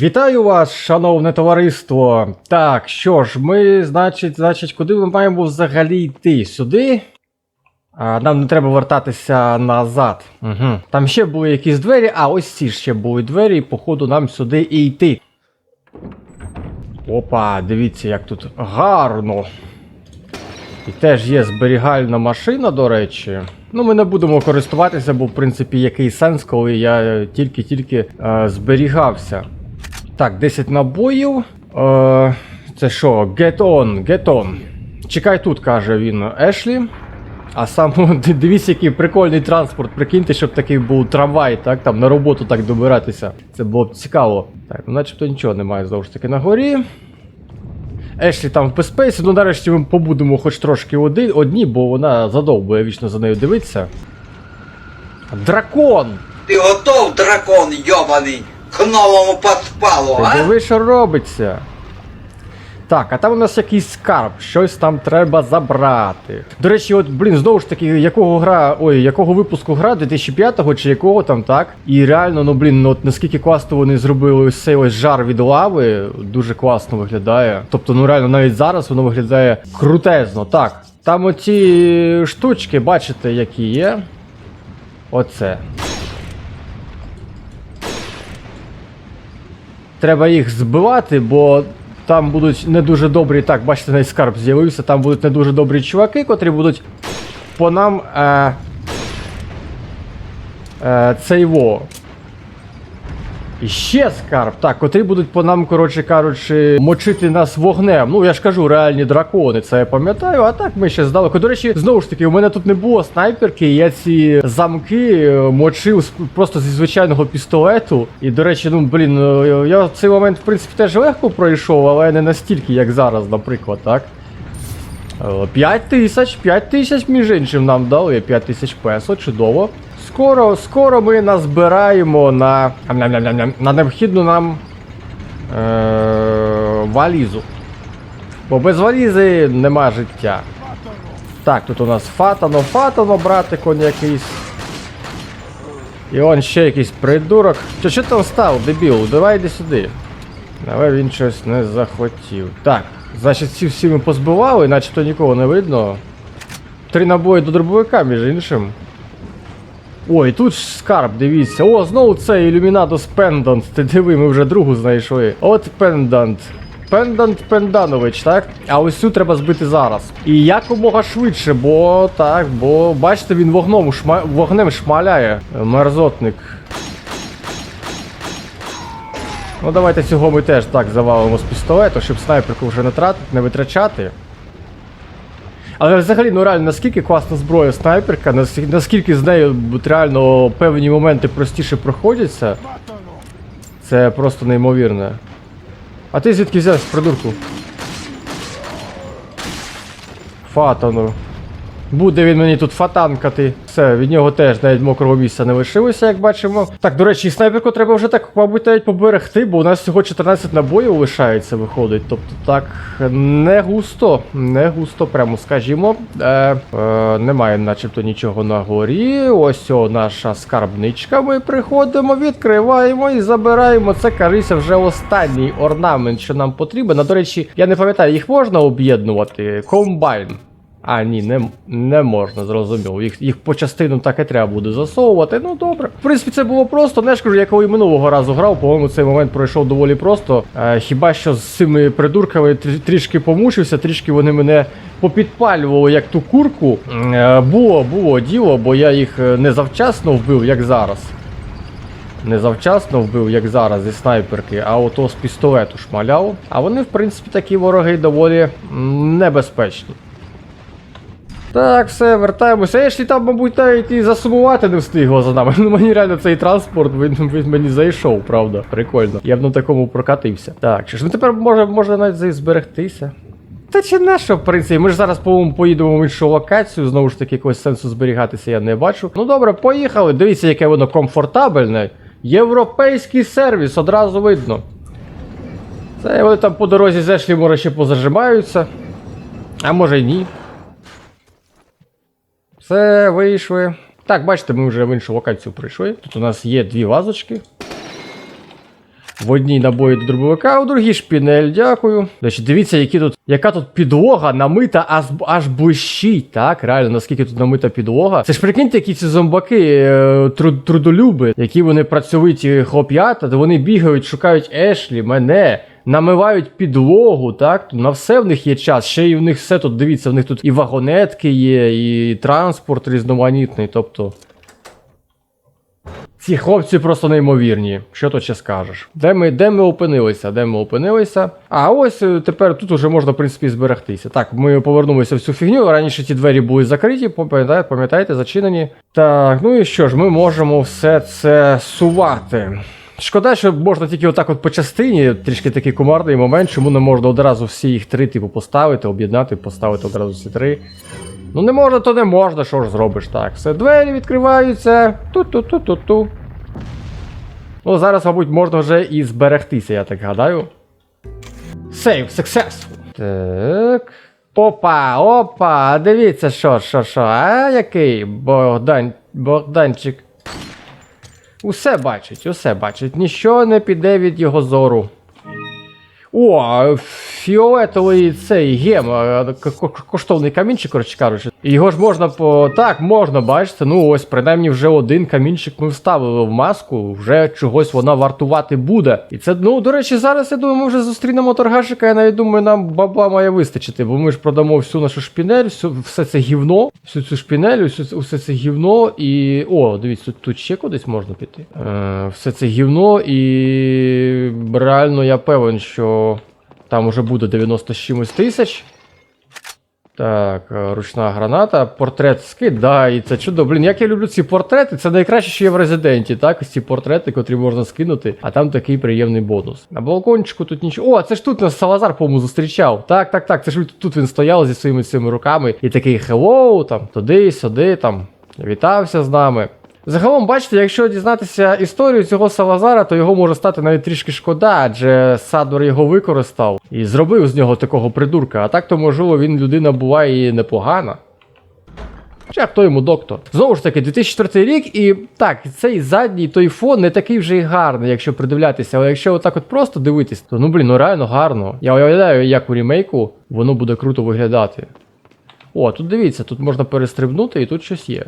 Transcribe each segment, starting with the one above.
Вітаю вас, шановне товариство. Так, що ж, ми, значить, значить, куди ми маємо взагалі йти? Сюди? А, нам не треба вертатися назад. Угу. Там ще були якісь двері, а ось ці ще були двері, і походу нам сюди і йти. Опа, дивіться, як тут гарно. І теж є зберігальна машина, до речі. Ну, ми не будемо користуватися, бо в принципі який сенс, коли я тільки-тільки е, зберігався. Так, 10 набоїв. Е, це що? Get on, get on. Чекай тут, каже він Ешлі. А сам дивіться, який прикольний транспорт. Прикиньте, щоб такий був трамвай, так, там на роботу так добиратися. Це було б цікаво. Так, ну начебто нічого немає знову ж таки на горі. Ешлі там в безпеці, ну нарешті ми побудемо хоч трошки оди, одні, бо вона задовбує вічно за нею дивитися. Дракон! Ти готов, дракон йобаний, к новому подпалу, а? диви, що робиться. Так, а там у нас якийсь скарб, щось там треба забрати. До речі, от, блін, знову ж таки, якого гра, ой, якого випуску гра, 2005-го чи якого там, так? І реально, ну блін, ну от наскільки класно вони зробили ось цей ось жар від лави, дуже класно виглядає. Тобто, ну реально, навіть зараз воно виглядає крутезно. Так, там оці штучки, бачите, які є. Оце. Треба їх збивати, бо там будуть не дуже добрі. Так, бачите, навіть скарб з'явився. Там будуть не дуже добрі чуваки, котрі будуть по нам. Е, е, цей во. І ще скарб, так, котрі будуть по нам, коротше кажучи, мочити нас вогнем. Ну, я ж кажу, реальні дракони, це я пам'ятаю, а так ми ще здалеку. До речі, знову ж таки, у мене тут не було снайперки, я ці замки е, мочив просто зі звичайного пістолету. І, до речі, ну блін, е, я цей момент, в принципі, теж легко пройшов, але не настільки, як зараз, наприклад, так. 5 тисяч, 5 тисяч, між іншим, нам дали 5 тисяч песо, чудово. Скоро, скоро ми назбираємо на, на необхідну нам е- валізу. Бо без валізи нема життя. Так, тут у нас фатано, фатано, братик он якийсь. І он ще якийсь придурок. Що, що там став, дебіл? Давай йди сюди. Але він щось не захотів. Так, значить, ці всі ми позбивали, начебто нікого не видно. Три набої до дробовика, між іншим. Ой, тут ж скарб, дивіться. О, знову цей ілюмінатус пендант. Ти диви, ми вже другу знайшли. От пендант. Пендант Пенданович, так? А ось цю треба збити зараз. І якомога швидше, бо так, бо бачите, він вогном, шма... вогнем шмаляє. Мерзотник. Ну давайте цього ми теж так завалимо з пістолету, щоб снайперку вже не тратити, не витрачати. Але взагалі, ну реально, наскільки класна зброя снайперка, наскільки, з нею реально певні моменти простіше проходяться. Це просто неймовірно. А ти звідки взявся, придурку? Фатану. Буде він мені тут фатанкати. Все, від нього теж навіть мокрого місця не лишилося, як бачимо. Так, до речі, снайперку треба вже так, мабуть, навіть поберегти, бо у нас всього 14 набоїв лишається, виходить. Тобто так, не густо, не густо, прямо скажімо. Е, е, немає начебто нічого на горі. Ось о, наша скарбничка. Ми приходимо, відкриваємо і забираємо. Це кажися вже останній орнамент, що нам потрібен. А до речі, я не пам'ятаю, їх можна об'єднувати. Комбайн. А, ні, не, не можна, зрозуміло. Їх, їх по частину так і треба буде засовувати. Ну добре. В принципі, це було просто. Не ж кажу, я коли минулого разу грав, по-моєму, цей момент пройшов доволі просто. Е, хіба що з цими придурками трі- трішки помучився, трішки вони мене попідпалювали як ту курку. Е, було, було діло, бо я їх е, не завчасно вбив, як зараз. Не завчасно вбив, як зараз, зі снайперки, а ото з пістолету шмаляв. А вони, в принципі, такі вороги доволі небезпечні. Так, все, вертаємося. Я ж там, мабуть, навіть і засумувати не встигло за нами. Ну мені реально цей транспорт він, він мені зайшов, правда. Прикольно. Я б на такому прокатився. Так, чи ж ну тепер може, може навіть зберегтися. Та чи не що, в принципі, ми ж зараз, по-моєму, поїдемо в іншу локацію, знову ж таки, якогось сенсу зберігатися я не бачу. Ну добре, поїхали. Дивіться, яке воно комфортабельне. Європейський сервіс, одразу видно. Це вони там по дорозі зайшли, може ще позажимаються. А може й ні. Все, вийшли. Так, бачите, ми вже в іншу локацію прийшли. Тут у нас є дві вазочки. В одній набої до дробовика, а у другій шпінель, дякую. Речі, дивіться, які тут, яка тут підлога намита, аж, аж блищить, так? Реально, наскільки тут намита підлога. Це ж прикиньте, які ці зомбаки е, труд, трудолюби, які вони працьовиті хлоп'ята, то вони бігають, шукають Ешлі, мене. Намивають підлогу, так? На все в них є час. Ще й в них все тут, дивіться, в них тут і вагонетки є, і транспорт різноманітний. Тобто. Ці хлопці просто неймовірні. Що то ще скажеш? Де ми, де ми опинилися? Де ми опинилися? А ось е, тепер тут уже можна, в принципі, зберегтися. Так, ми повернулися в цю фігню. Раніше ті двері були закриті, пам'ятаєте, зачинені. Так, ну і що ж, ми можемо все це сувати. Шкода, що можна тільки отак от по частині, трішки такий кумарний момент, чому не можна одразу всі їх три, типу, поставити, об'єднати, поставити одразу всі три. Ну не можна, то не можна, що ж зробиш так. Все, двері відкриваються. Ту-ту-ту-ту-ту. Ну, зараз, мабуть, можна вже і зберегтися, я так гадаю. Save successful. Так. Опа, опа, дивіться, що, що, що, а який Богдан, Богданчик. Усе бачить, усе бачить. Ніщо не піде від його зору. О, фіолетовий цей гем, коштовний камінчик, коротше кажучи. Його ж можна по. Так, можна, бачите. Ну ось, принаймні, вже один камінчик ми вставили в маску, вже чогось вона вартувати буде. І це, ну, до речі, зараз я думаю, ми вже зустрінемо торгашика, я навіть думаю, нам бабла має вистачити, бо ми ж продамо всю нашу шпінель, всю, все це гівно, всю цю шпінель, всю, все це гівно і. О, дивіться, тут, тут ще кудись можна піти. Е, все це гівно, і реально я певен, що там уже буде 90 з чимось тисяч. Так, е, ручна граната, портрет скидається. Чудо, блін, як я люблю ці портрети, це найкраще, що є в резиденті, так? Ось ці портрети, котрі можна скинути, а там такий приємний бонус. На балкончику тут нічого. О, це ж тут нас Салазар, по-моєму, зустрічав. Так, так, так. Це ж тут він стояв зі своїми цими руками і такий хеллоу, там, туди, сюди, там, вітався з нами. Загалом, бачите, якщо дізнатися історію цього Салазара, то його може стати навіть трішки шкода, адже Садор його використав і зробив з нього такого придурка. А так то, можливо, він людина була і непогана. Хоча хто йому доктор? Знову ж таки, 2004 рік, і так, цей задній той фон не такий вже й гарний, якщо придивлятися. Але якщо отак от просто дивитись, то ну блін, ну реально гарно. Я уявляю, як у ремейку воно буде круто виглядати. О, тут дивіться, тут можна перестрибнути і тут щось є.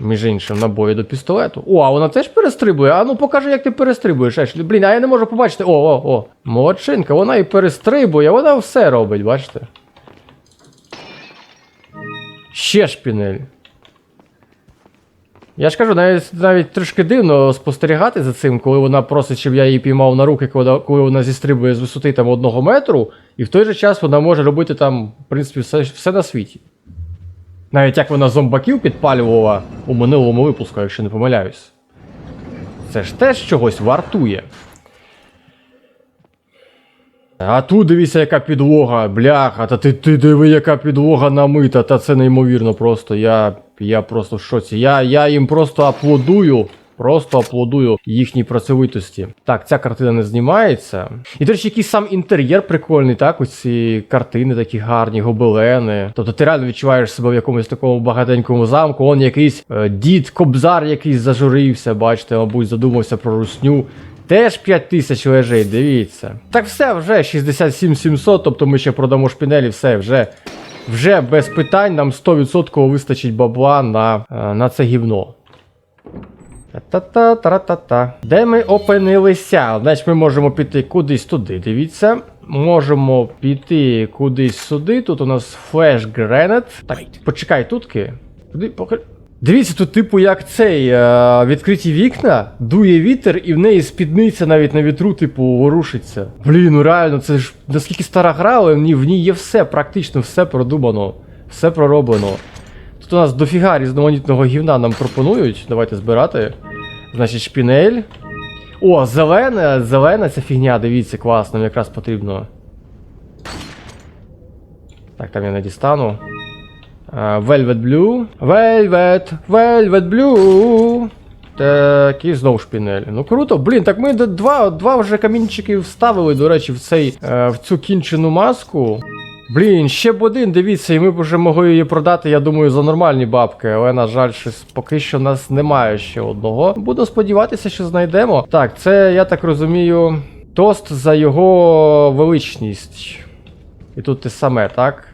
Між іншим, набої до пістолету. О, а вона теж перестрибує. А ну покажи, як ти перестрибуєш. Ешлі. Блін, а я не можу побачити. О, о, о. Молодчинка, вона і перестрибує, вона все робить, бачите? Ще шпінель. Я ж кажу, навіть, навіть трошки дивно спостерігати за цим, коли вона просить, щоб я її піймав на руки, коли, коли вона зістрибує з висоти там одного метру, і в той же час вона може робити там, в принципі, все, все на світі. Навіть як вона зомбаків підпалювала у минулому випуску, якщо не помиляюсь. Це ж теж чогось вартує. А тут дивіться, яка підлога, бляха, та ти, ти диви, яка підлога намита, та це неймовірно просто. Я, я просто в шоці. Я, я їм просто аплодую. Просто аплодую їхній працьовитості. Так, ця картина не знімається. І, до речі, якийсь сам інтер'єр прикольний, так? Ось ці картини такі гарні, гобелени. Тобто ти реально відчуваєш себе в якомусь такому багатенькому замку. Он якийсь е, дід, кобзар якийсь зажурився, бачите, мабуть, задумався про русню. Теж 5 тисяч лежить, дивіться. Так все, вже 67 700, тобто ми ще продамо шпінелі, все, вже, вже без питань нам 100% вистачить бабла на, е, на це гівно. Та-та-та-та-та-та. Де ми опинилися? Значить, ми можемо піти кудись туди, дивіться. Можемо піти кудись сюди. Тут у нас флеш гренет. Так, почекай, тутки. Куди похи... Дивіться, тут, типу, як цей е, відкриті вікна, дує вітер, і в неї спідниця навіть на вітру, типу, ворушиться. Блін, ну реально, це ж наскільки стара гра, але в ній, в ній є все, практично все продумано, все пророблено. Тут у нас дофіга різноманітного гівна нам пропонують. Давайте збирати. Значить, шпінель. О, зелена, зелена ця фігня, дивіться, класно, нам якраз потрібно. Так, там я не дістану. А, Velvet Blue. Velvet, Velvet Blue. Так, і знову шпінель. Ну круто, блін, так ми два, два вже камінчики вставили, до речі, в цей, е, в цю кінчену маску. Блін, ще б один, дивіться, і ми б вже могли її продати, я думаю, за нормальні бабки. Але, на жаль, щось поки що в нас немає ще одного. Буду сподіватися, що знайдемо. Так, це, я так розумію, тост за його величність. І тут те саме, так?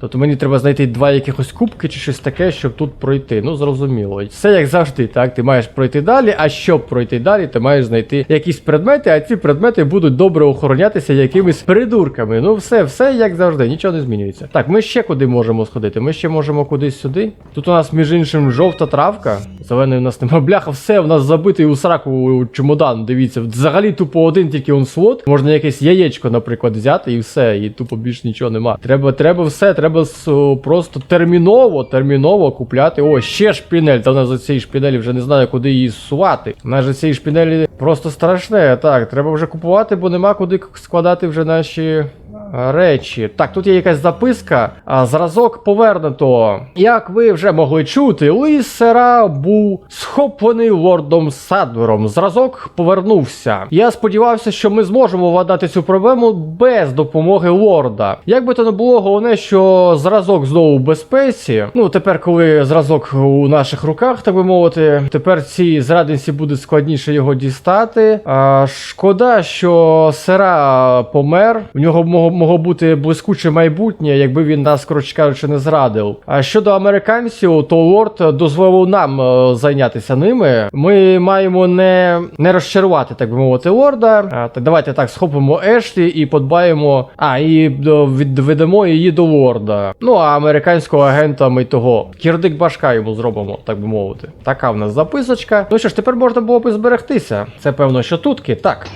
Тобто мені треба знайти два якихось кубки чи щось таке, щоб тут пройти. Ну, зрозуміло. Все як завжди, так? Ти маєш пройти далі, а щоб пройти далі, ти маєш знайти якісь предмети, а ці предмети будуть добре охоронятися якимись придурками. Ну, все, все як завжди, нічого не змінюється. Так, ми ще куди можемо сходити? Ми ще можемо кудись сюди. Тут у нас, між іншим, жовта травка. Зеленої у нас немає. Бляха, все, в нас забитий у сраку чемодан. Дивіться, взагалі тупо один тільки он слот. Можна якесь яєчко, наприклад, взяти і все, і тупо більш нічого нема. Треба, треба все, треба о, просто терміново, терміново купляти. О, ще шпінель. Та в нас за цієї шпінелі вже не знаю, куди її сувати. У нас же цієї шпінелі просто страшне. Так, треба вже купувати, бо нема куди складати вже наші. Речі. Так, тут є якась записка. Зразок повернуто. Як ви вже могли чути, лист сера був схоплений лордом Садвером. Зразок повернувся. Я сподівався, що ми зможемо владнати цю проблему без допомоги лорда. Як би то не було, головне, що зразок знову в безпеці. Ну, тепер, коли зразок у наших руках, так би мовити, тепер цій зрадниці буде складніше його дістати. А, шкода, що сера помер. В нього могло, бути блискуче майбутнє, якби він нас, коротше кажучи, не зрадив. А щодо американців, то лорд дозволив нам е, зайнятися ними. Ми маємо не, не розчарувати, так би мовити, лорда. А, так давайте так схопимо Ешлі і подбаємо. А, і відведемо її до лорда. Ну а американського агента ми того. Кірдик башка йому зробимо, так би мовити. Така в нас записочка. Ну що ж, тепер можна було б зберегтися. Це певно, що тутки. Так.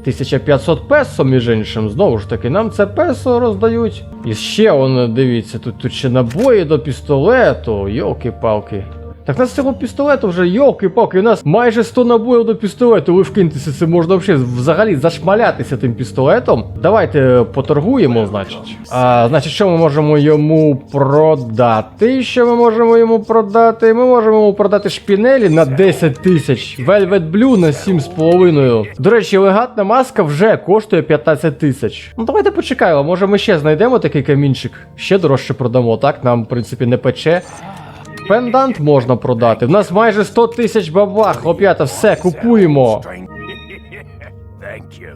1500 песо, між іншим, знову ж таки, нам це песо роздають. І ще он, дивіться, тут, тут ще набої до пістолету. Йолки-палки. Так у нас цього пістолету вже йолки-палки, у нас майже 100 набоїв до пістолету. Ви вкиньтеся, це можна взагалі, зашмалятися тим пістолетом. Давайте поторгуємо, значить. А, значить, що ми можемо йому продати? Що ми можемо йому продати? Ми можемо йому продати шпінелі на 10 тисяч, Velvet Blue на 7,5. До речі, легатна маска вже коштує 15 тисяч. Ну давайте почекаємо, може ми ще знайдемо такий камінчик, ще дорожче продамо, так? Нам, в принципі, не пече. Пендант можна продати. В нас майже 100 тисяч бабах. Оп'ята, все, купуємо.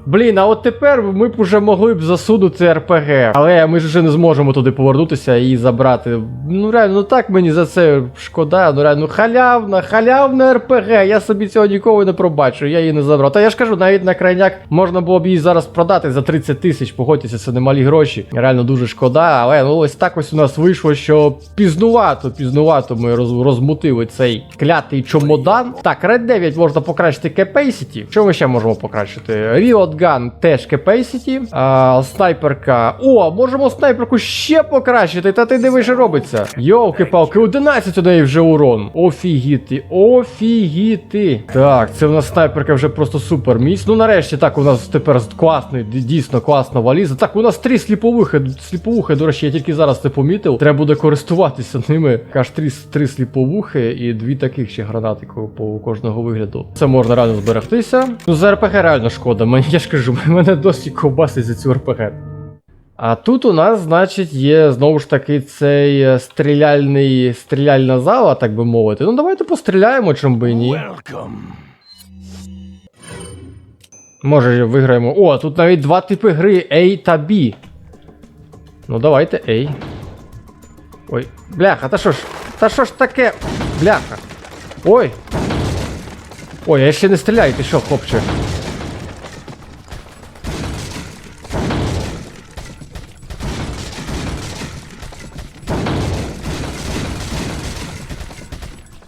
Блін, а от тепер ми б уже могли б засунути РПГ. Але ми ж вже не зможемо туди повернутися і забрати. Ну реально, ну так мені за це шкода. Ну реально, ну халявна, халявна РПГ. Я собі цього ніколи не пробачу, я її не забрав. Та я ж кажу, навіть на крайняк можна було б її зараз продати за 30 тисяч. Погодьтеся, це немалі гроші. Реально дуже шкода, але ну ось так ось у нас вийшло, що пізнувато, пізнувато ми роз, розмутили цей клятий чомодан. Так, Red 9 можна покращити capacity. Що ми ще можемо покращити? Reload Gun теж capacity. А, снайперка. О, можемо снайперку ще покращити. Та ти диви, що робиться. Йолки-палки, 11 у неї вже урон. Офігіти, офігіти. Так, це у нас снайперка вже просто супер міць. Ну нарешті так у нас тепер класний, дійсно класна валіза. Так, у нас три сліповухи. Сліповухи, до речі, я тільки зараз це помітив. Треба буде користуватися ними. Аж три, три сліповухи і дві таких ще гранати по кожного вигляду. Це можна реально зберегтися. Ну, за РПГ реально шкода. Мені я ж кажу, мене досі ковбасить за цю РПГ. А тут у нас, значить, є знову ж таки цей е, стріляльний стріляльна зала, так би мовити. Ну давайте постріляємо, чим би ні. Може виграємо. О, тут навіть два типи гри A та B. Ну давайте A. Ой, бляха, та що ж? Та що ж таке? Бляха. Ой. Ой, я ще не стріляю, ти що, хлопче?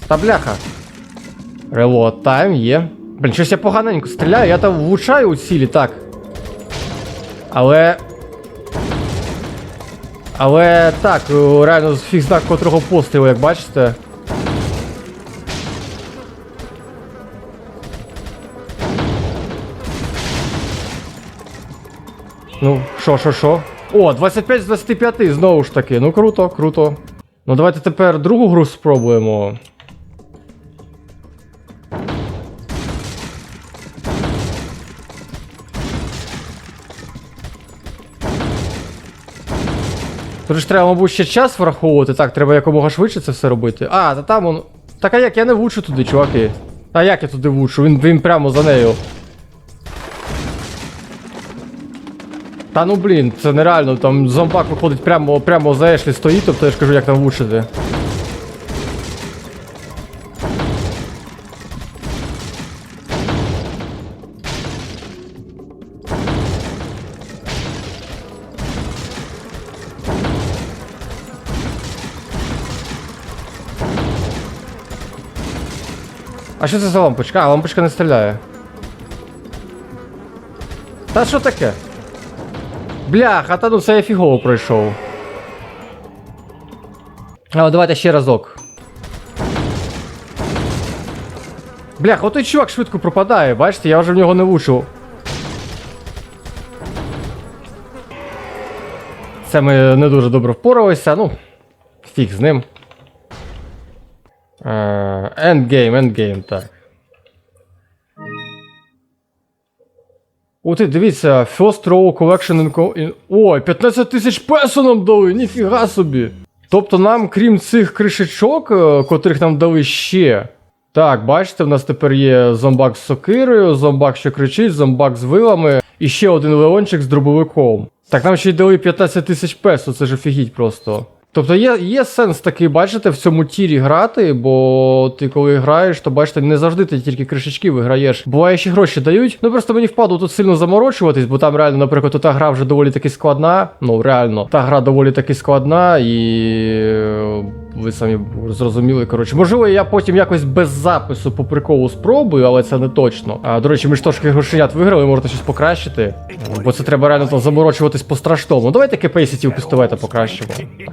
Та бляха. Reload time є. Блін, щось я поганенько стріляю, я там влучаю у цілі, так. Але. Але так, е, реально фіг знак котрого пострілу, як бачите. Ну, що? О, 25 з 25, знову ж таки. Ну круто, круто. Ну давайте тепер другу гру спробуємо. Тут ж треба, мабуть, ще час враховувати. Так, треба якомога швидше це все робити. А, та там он. Так а як я не влучу туди, чуваки. А як я туди влучу? Він, він прямо за нею. Та ну блін, це нереально, там зомбак виходить прямо, прямо за Ешлі стоїть, тобто я ж кажу, як там влучити. Що це за лампочка? А, лампочка не стріляє. Та що таке? Бляха, та ну це я фігово пройшов. А, давайте ще разок. Бляха, отой чувак швидко пропадає, бачите, я вже в нього не влучив. Це ми не дуже добре впоралися, ну, фіг з ним. Е, Endgame, endgame, так. О, ти дивіться, First Row Collection in... Ой, 15 тисяч песо нам дали, ніфіга собі. Тобто нам, крім цих кришечок, е, котрих нам дали ще. Так, бачите, в нас тепер є зомбак з сокирою, зомбак, що кричить, зомбак з вилами, і ще один леончик з дробовиком. Так, нам ще й дали 15 тисяч песо, це ж офігіть просто. Тобто є, є сенс такий, бачите, в цьому тірі грати, бо ти коли граєш, то бачите, не завжди ти тільки кришечки виграєш. Буває, ще гроші дають. Ну просто мені впадло тут сильно заморочуватись, бо там реально, наприклад, та гра вже доволі таки складна. Ну, реально, та гра доволі таки складна, і ви самі зрозуміли. Коротше, можливо, я потім якось без запису по приколу спробую, але це не точно. А, до речі, ми ж трошки грошенят виграли, можете щось покращити. Бо це треба реально там заморочуватись по страшному. Давайте кепейситів пістолета покращимо.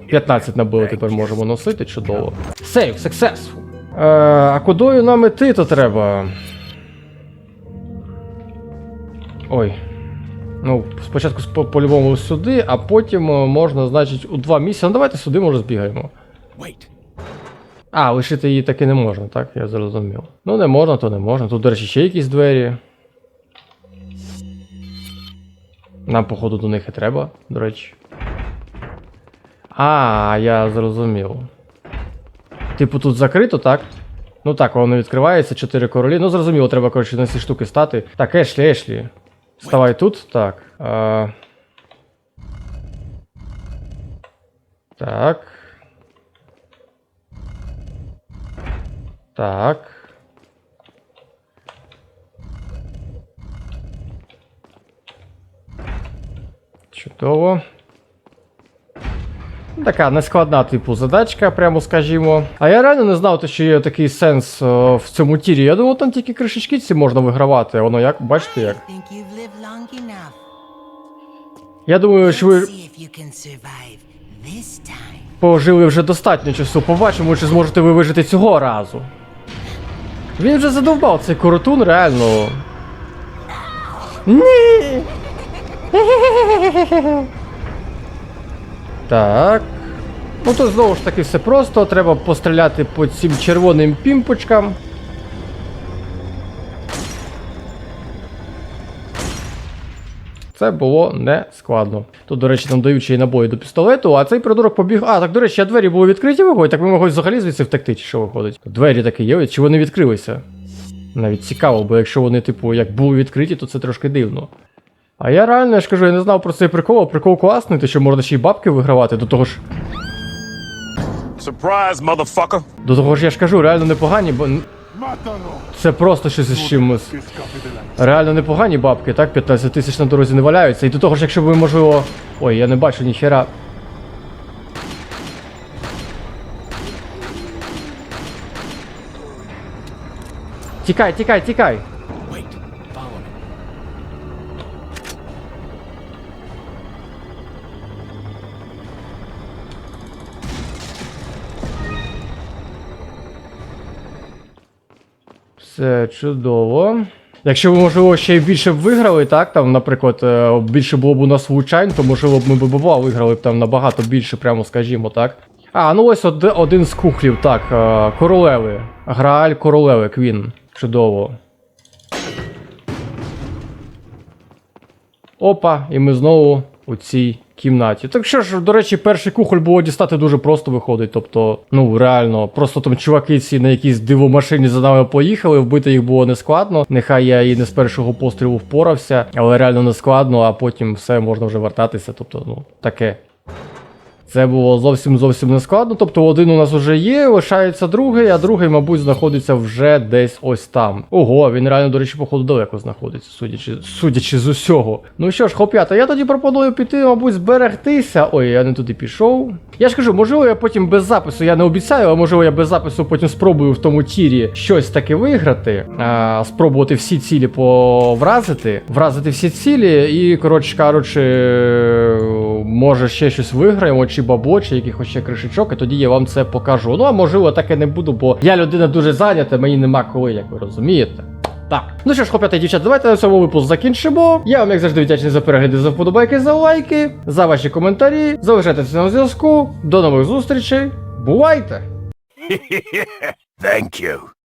15 набили тепер можемо носити, чудово. Сейв. Е, а кудою нам іти то треба? Ой. Ну, спочатку по- по-любому сюди, а потім е, можна, значить, у два місця. Ну давайте сюди, може, збігаємо. А, лишити її таки не можна, так? Я зрозумів. Ну, не можна, то не можна. Тут, до речі, ще якісь двері. Нам, походу, до них і треба, до речі. А, я зрозумів. Типу тут закрито, так? Ну так, воно відкривається, чотири королі. Ну зрозуміло, треба, коротше, на ці штуки стати. Так, Ешлі, Ешлі. Ставай тут, так. А... Так. Так. Чудово. Ну, Така нескладна, типу, задачка, прямо скажімо. А я реально не знав, що є такий сенс е, в цьому тірі. Я думав, там тільки кришечки ці можна вигравати. Воно як, бачите як. Я думаю, що ви пожили вже достатньо часу. Побачимо, чи зможете ви вижити цього разу. Він вже задовбав цей коротун, реально. Ні. Так. Ну тут знову ж таки все просто. Треба постріляти по цим червоним пімпочкам. Це було не складно. Тут, до речі, нам дають ще й набої до пістолету, а цей придурок побіг. А, так, до речі, а двері були відкриті виходять, так ми могли взагалі звідси втекти, чи що виходить? Двері такі є, чи вони відкрилися? Навіть цікаво, бо якщо вони, типу, як були відкриті, то це трошки дивно. А я реально, я ж кажу, я не знав про цей прикол, а прикол класний, те, що можна ще й бабки вигравати, до того ж. Surprise, motherfucker. До того ж, я ж кажу, реально непогані, бо. Це просто щось із чимось. Реально непогані бабки, так? 15 тисяч на дорозі не валяються. І до того ж, якщо ви, можливо. Ой, я не бачу ніхера. Тікай, тікай, тікай! Все чудово. Якщо ви, можливо, ще більше б виграли, так, там, наприклад, е, більше було б у нас влучань, то можливо б ми б бува виграли б там набагато більше, прямо скажімо, так. А, ну ось од- один з кухлів, так, е, королеви. Грааль королеви, Квін. Чудово. Опа, і ми знову у цій кімнаті. Так що ж, до речі, перший кухоль було дістати дуже просто виходить. Тобто, ну реально, просто там чуваки ці на якійсь дивомашині за нами поїхали, вбити їх було нескладно. Нехай я і не з першого пострілу впорався, але реально нескладно, а потім все можна вже вертатися. Тобто, ну, таке. Це було зовсім зовсім не складно. Тобто один у нас вже є, лишається другий, а другий, мабуть, знаходиться вже десь ось там. Ого, він реально, до речі, походу далеко знаходиться, судячи, судячи з усього. Ну що ж, хлоп'ята, я тоді пропоную піти, мабуть, зберегтися. Ой, я не туди пішов. Я ж кажу, можливо, я потім без запису, я не обіцяю, а можливо, я без запису потім спробую в тому тірі щось таке виграти, а, спробувати всі цілі повразити, вразити всі цілі, і, коротше кажучи, може ще щось виграємо, чи бабло, чи якихось ще кришечок, і тоді я вам це покажу. Ну а можливо, так і не буду, бо я людина дуже зайнята, мені нема коли, як ви розумієте. Так, ну що ж, хлопці і дівчата, давайте на цьому випуск закінчимо. Я вам, як завжди, вдячний за перегляди, за вподобайки, за лайки, за ваші коментарі. Залишайтеся на зв'язку. До нових зустрічей. Бувайте! Thank you.